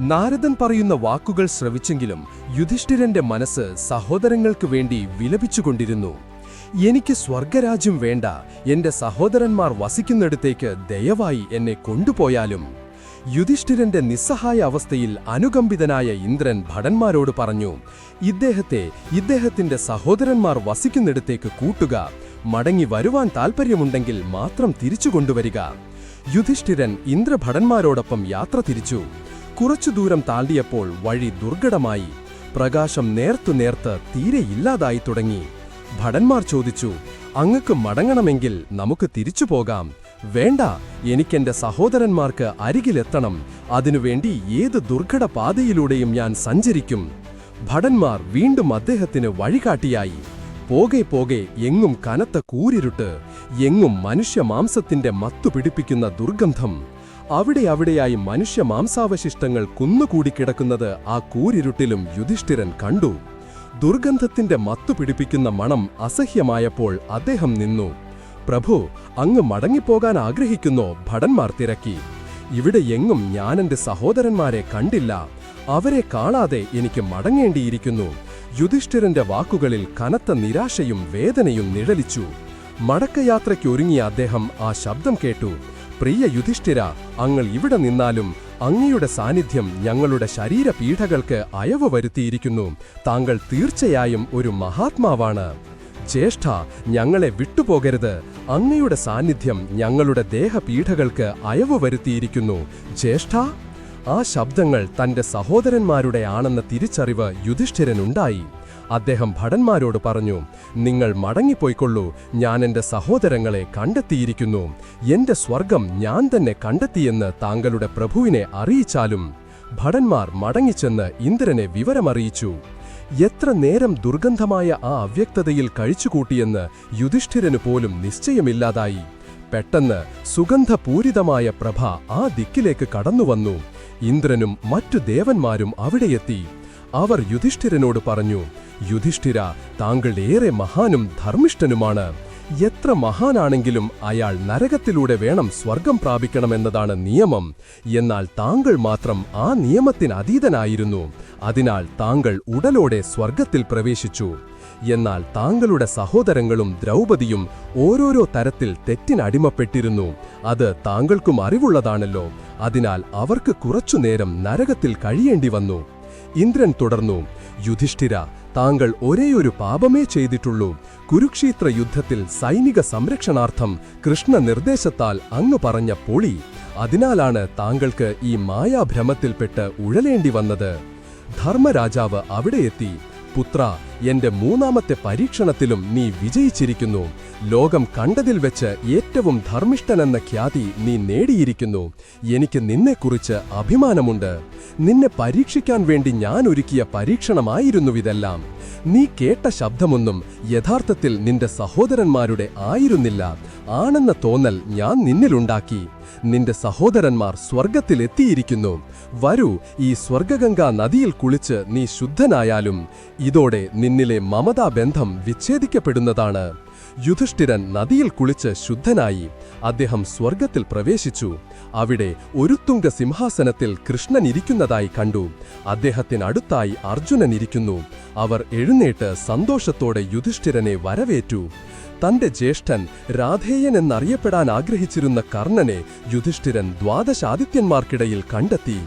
നാരദൻ പറയുന്ന വാക്കുകൾ ശ്രവിച്ചെങ്കിലും യുധിഷ്ഠിരന്റെ മനസ്സ് സഹോദരങ്ങൾക്ക് വേണ്ടി വിലപിച്ചുകൊണ്ടിരുന്നു. എനിക്ക് സ്വർഗരാജ്യം വേണ്ട. എന്റെ സഹോദരന്മാർ വസിക്കുന്നിടത്തേക്ക് ദയവായി എന്നെ കൊണ്ടുപോയാലും. യുധിഷ്ഠിരന്റെ നിസ്സഹായ അവസ്ഥയിൽ അനുകമ്പിതനായ ഇന്ദ്രൻ ഭടന്മാരോട് പറഞ്ഞു ഇദ്ദേഹത്തെ ഇദ്ദേഹത്തിന്റെ സഹോദരന്മാർ വസിക്കുന്നിടത്തേക്ക് കൂട്ടുക. മടങ്ങി വരുവാൻ താൽപ്പര്യമുണ്ടെങ്കിൽ മാത്രം തിരിച്ചു കൊണ്ടുവരിക. യുധിഷ്ഠിരൻ ഇന്ദ്രഭടന്മാരോടൊപ്പം യാത്ര തിരിച്ചു. കുറച്ചു ദൂരം താണ്ടിയപ്പോൾ വഴി ദുർഘടമായി. പ്രകാശം നേർത്തു നേർത്ത് തീരെ ഇല്ലാതായി തുടങ്ങി. ഭടന്മാർ ചോദിച്ചു അങ്ങക്ക് മടങ്ങണമെങ്കിൽ നമുക്ക് തിരിച്ചു പോകാം. വേണ്ട എനിക്കെന്റെ സഹോദരന്മാർക്ക് അരികിലെത്തണം. അതിനുവേണ്ടി ഏത് ദുർഘട പാതയിലൂടെയും ഞാൻ സഞ്ചരിക്കും. ഭടന്മാർ വീണ്ടും അദ്ദേഹത്തിന് വഴികാട്ടിയായി. പോകെ പോകെ എങ്ങും കനത്ത കൂരിരുട്ട് എങ്ങും മനുഷ്യമാംസത്തിന്റെ മത്തു പിടിപ്പിക്കുന്ന ദുർഗന്ധം. അവിടെ അവിടെയായി മനുഷ്യ മാംസാവശിഷ്ടങ്ങൾ കുന്നുകൂടിക്കിടക്കുന്നത് ആ കൂരിരുട്ടിലും യുധിഷ്ഠിരൻ കണ്ടു. ദുർഗന്ധത്തിന്റെ മത്തു പിടിപ്പിക്കുന്ന മണം അസഹ്യമായപ്പോൾ അദ്ദേഹം നിന്നു. പ്രഭു അങ്ങ് മടങ്ങിപ്പോകാൻ ആഗ്രഹിക്കുന്നോ ഭടന്മാർ തിരക്കി. ഇവിടെ എങ്ങും ഞാനെന്റെ സഹോദരന്മാരെ കണ്ടില്ല. അവരെ കാണാതെ എനിക്ക് മടങ്ങേണ്ടിയിരിക്കുന്നു. യുധിഷ്ഠിരന്റെ വാക്കുകളിൽ കനത്ത നിരാശയും വേദനയും നിഴലിച്ചു. മടക്കയാത്രയ്ക്കൊരുങ്ങിയ അദ്ദേഹം ആ ശബ്ദം കേട്ടു. പ്രിയ യുധിഷ്ഠിര അങ്ങൾ ഇവിടെ നിന്നാലും അങ്ങയുടെ സാന്നിധ്യം ഞങ്ങളുടെ ശരീരപീഠകൾക്ക് അയവ് വരുത്തിയിരിക്കുന്നു. താങ്കൾ തീർച്ചയായും ഒരു മഹാത്മാവാണ്. ജ്യേഷ്ഠ ഞങ്ങളെ വിട്ടുപോകരുത്. അങ്ങയുടെ സാന്നിധ്യം ഞങ്ങളുടെ ദേഹപീഠകൾക്ക് അയവ് വരുത്തിയിരിക്കുന്നു. ജ്യേഷ്ഠ ആ ശബ്ദങ്ങൾ തന്റെ സഹോദരന്മാരുടെ ആണെന്ന തിരിച്ചറിവ് യുധിഷ്ഠിരനുണ്ടായി. അദ്ദേഹം ഭടന്മാരോട് പറഞ്ഞു നിങ്ങൾ മടങ്ങിപ്പോയിക്കൊള്ളൂ. ഞാൻ എന്റെ സഹോദരങ്ങളെ കണ്ടെത്തിയിരിക്കുന്നു. എന്റെ സ്വർഗം ഞാൻ തന്നെ കണ്ടെത്തിയെന്ന് താങ്കളുടെ പ്രഭുവിനെ അറിയിച്ചാലും ഭടന്മാർ മടങ്ങിച്ചെന്ന് ഇന്ദ്രനെ വിവരമറിയിച്ചു. എത്ര നേരം ദുർഗന്ധമായ ആ അവ്യക്തതയിൽ കഴിച്ചുകൂട്ടിയെന്ന് യുധിഷ്ഠിരനു പോലും നിശ്ചയമില്ലാതായി. പെട്ടെന്ന് സുഗന്ധപൂരിതമായ പ്രഭ ആ ദിക്കിലേക്ക് കടന്നുവന്നു. ഇന്ദ്രനും മറ്റു ദേവന്മാരും അവിടെയെത്തി. അവർ യുധിഷ്ഠിരനോട് പറഞ്ഞു യുധിഷ്ഠിര താങ്കൾ ഏറെ മഹാനും ധർമ്മിഷ്ഠനുമാണ്. എത്ര മഹാനാണെങ്കിലും അയാൾ നരകത്തിലൂടെ വേണം സ്വർഗം പ്രാപിക്കണമെന്നതാണ് നിയമം. എന്നാൽ താങ്കൾ മാത്രം ആ നിയമത്തിന് അതീതനായിരുന്നു. അതിനാൽ താങ്കൾ ഉടലോടെ സ്വർഗത്തിൽ പ്രവേശിച്ചു. എന്നാൽ താങ്കളുടെ സഹോദരങ്ങളും ദ്രൗപദിയും ഓരോരോ തരത്തിൽ തെറ്റിനടിമപ്പെട്ടിരുന്നു. അത് താങ്കൾക്കും അറിവുള്ളതാണല്ലോ. അതിനാൽ അവർക്ക് കുറച്ചുനേരം നരകത്തിൽ കഴിയേണ്ടി വന്നു ഇന്ദ്രൻ തുടർന്നു യുധിഷ്ഠിര താങ്കൾ ഒരേയൊരു പാപമേ ചെയ്തിട്ടുള്ളൂ. കുരുക്ഷേത്ര യുദ്ധത്തിൽ സൈനിക സംരക്ഷണാർത്ഥം കൃഷ്ണ നിർദ്ദേശത്താൽ അങ്ങ് പറഞ്ഞ പൊളി. അതിനാലാണ് താങ്കൾക്ക് ഈ മായാഭ്രമത്തിൽപ്പെട്ട് ഉഴലേണ്ടി വന്നത്. ധർമ്മരാജാവ് അവിടെയെത്തി പുത്ര എന്റെ മൂന്നാമത്തെ പരീക്ഷണത്തിലും നീ വിജയിച്ചിരിക്കുന്നു. ലോകം കണ്ടതിൽ വെച്ച് ഏറ്റവും ധർമ്മിഷ്ഠനെന്ന ഖ്യാതി നീ നേടിയിരിക്കുന്നു. എനിക്ക് നിന്നെക്കുറിച്ച് അഭിമാനമുണ്ട്. നിന്നെ പരീക്ഷിക്കാൻ വേണ്ടി ഞാൻ ഒരുക്കിയ പരീക്ഷണമായിരുന്നു ഇതെല്ലാം. നീ കേട്ട ശബ്ദമൊന്നും യഥാർത്ഥത്തിൽ നിന്റെ സഹോദരന്മാരുടെ ആയിരുന്നില്ല. ആണെന്ന തോന്നൽ ഞാൻ നിന്നിലുണ്ടാക്കി. നിന്റെ സഹോദരന്മാർ സ്വർഗത്തിലെത്തിയിരിക്കുന്നു വരൂ ഈ സ്വർഗഗംഗാ നദിയിൽ കുളിച്ച് നീ ശുദ്ധനായാലും ഇതോടെ നിന്നിലെ മമതാബന്ധം വിച്ഛേദിക്കപ്പെടുന്നതാണ്. യുധിഷ്ഠിരൻ നദിയിൽ കുളിച്ച് ശുദ്ധനായി അദ്ദേഹം സ്വർഗത്തിൽ പ്രവേശിച്ചു. അവിടെ ഒരു തുങ്ക സിംഹാസനത്തിൽ കൃഷ്ണൻ ഇരിക്കുന്നതായി കണ്ടു. അദ്ദേഹത്തിനടുത്തായി അർജുനൻ ഇരിക്കുന്നു. അവർ എഴുന്നേറ്റ് സന്തോഷത്തോടെ യുധിഷ്ഠിരനെ വരവേറ്റു. തന്റെ ജ്യേഷ്ഠൻ രാധേയൻ എന്നറിയപ്പെടാൻ ആഗ്രഹിച്ചിരുന്ന കർണനെ യുധിഷ്ഠിരൻ ദ്വാദശാദിത്യന്മാർക്കിടയിൽ കണ്ടെത്തി.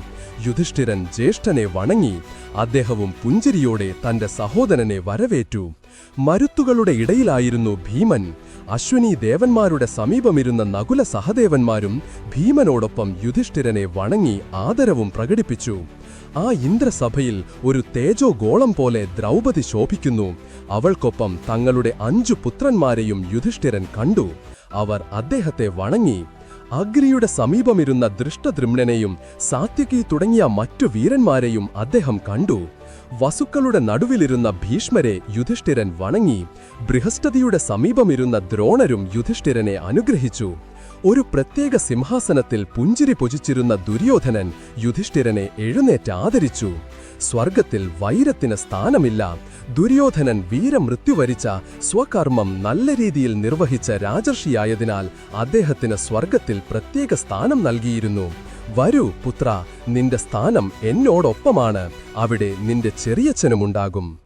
യുധിഷ്ഠിരൻ ജ്യേഷ്ഠനെ വണങ്ങി അദ്ദേഹവും പുഞ്ചിരിയോടെ തന്റെ സഹോദരനെ വരവേറ്റു. മരുത്തുകളുടെ ഇടയിലായിരുന്നു ഭീമൻ. അശ്വനി ദേവന്മാരുടെ സമീപമിരുന്ന നകുല സഹദേവന്മാരും ഭീമനോടൊപ്പം യുധിഷ്ഠിരനെ വണങ്ങി ആദരവും പ്രകടിപ്പിച്ചു. ആ ഇന്ദ്രസഭയിൽ ഒരു തേജോ ഗോളം പോലെ ദ്രൗപദി ശോഭിക്കുന്നു. അവൾക്കൊപ്പം തങ്ങളുടെ അഞ്ചു പുത്രന്മാരെയും യുധിഷ്ഠിരൻ കണ്ടു. അവർ അദ്ദേഹത്തെ വണങ്ങി. അഗ്രിയുടെ സമീപമിരുന്ന ദൃഷ്ടദ്രുമ്നനെയും സാത്യകി തുടങ്ങിയ മറ്റു വീരന്മാരെയും അദ്ദേഹം കണ്ടു. വസുക്കളുടെ നടുവിലിരുന്ന ഭീഷ്മരെ യുധിഷ്ഠിരൻ വണങ്ങി. ബൃഹസ്പതിയുടെ സമീപമിരുന്ന ദ്രോണരും യുധിഷ്ഠിരനെ അനുഗ്രഹിച്ചു. ഒരു പ്രത്യേക സിംഹാസനത്തിൽ പുഞ്ചിരി പൊജിച്ചിരുന്ന ദുര്യോധനൻ യുധിഷ്ഠിരനെ എഴുന്നേറ്റ് ആദരിച്ചു. സ്വർഗത്തിൽ വൈരത്തിന് സ്ഥാനമില്ല. ദുര്യോധനൻ വീരമൃത്യു വരിച്ച സ്വകർമ്മം നല്ല രീതിയിൽ നിർവഹിച്ച രാജർഷിയായതിനാൽ അദ്ദേഹത്തിന് സ്വർഗത്തിൽ പ്രത്യേക സ്ഥാനം നൽകിയിരുന്നു. വരൂ പുത്ര നിന്റെ സ്ഥാനം എന്നോടൊപ്പമാണ്. അവിടെ നിന്റെ ചെറിയച്ഛനുമുണ്ടാകും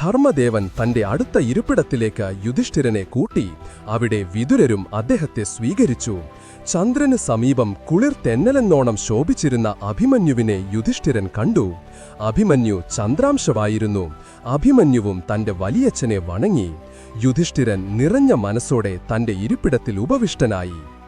ധർമ്മദേവൻ തന്റെ അടുത്ത ഇരിപ്പിടത്തിലേക്ക് യുധിഷ്ഠിരനെ കൂട്ടി. അവിടെ വിതുരരും അദ്ദേഹത്തെ സ്വീകരിച്ചു. ചന്ദ്രന് സമീപം കുളിർ തെന്നലെന്നോണം ശോഭിച്ചിരുന്ന അഭിമന്യുവിനെ യുധിഷ്ഠിരൻ കണ്ടു. അഭിമന്യു ചന്ദ്രാംശമായിരുന്നു. അഭിമന്യുവും തന്റെ വലിയച്ഛനെ വണങ്ങി. യുധിഷ്ഠിരൻ നിറഞ്ഞ മനസ്സോടെ തന്റെ ഇരിപ്പിടത്തിൽ ഉപവിഷ്ടനായി.